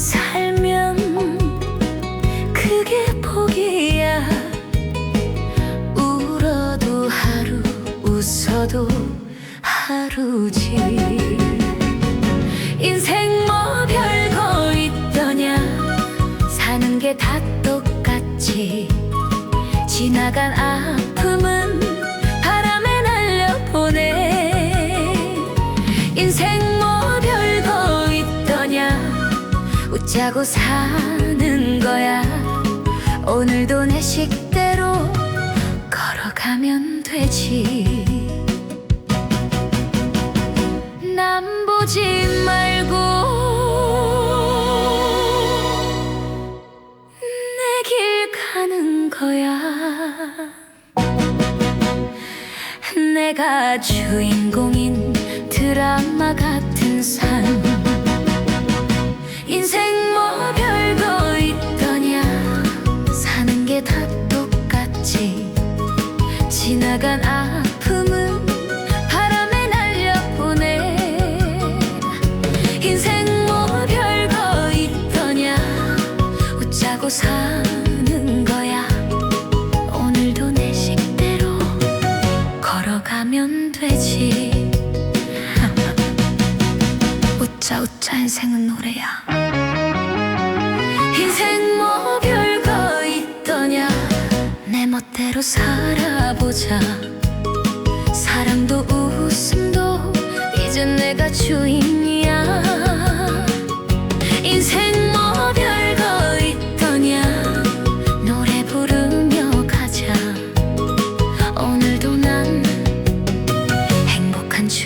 살면 그게 복이야. 울어도 하루 웃어도 하루지. 인생 뭐 별거 있더냐? 사는 게 다 똑같지. 지나간 아픔은 웃자고 사는 거야. 오늘도 내 식대로 걸어가면 되지. 남 보지 말고 내 길 가는 거야. 내가 주인공인 드라마 같은 삶 인생 뭐 별거 있더냐? 사는 게 다 똑같지. 지나간 아픔은 바람에 날려보내. 인생 뭐 별거 있더냐? 웃자고 사는 거야. 오늘도 내 식대로 걸어가면 되지 웃자 웃자 인생은 노래야. 인생 뭐 별거 있더냐? 내 멋대로 살아보자. 사랑도 웃음도 이젠 내가 주인이야. 인생 뭐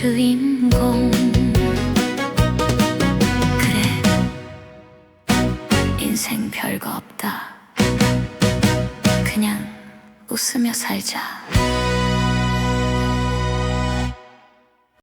주인 별거 없다. 그냥 웃으며 살자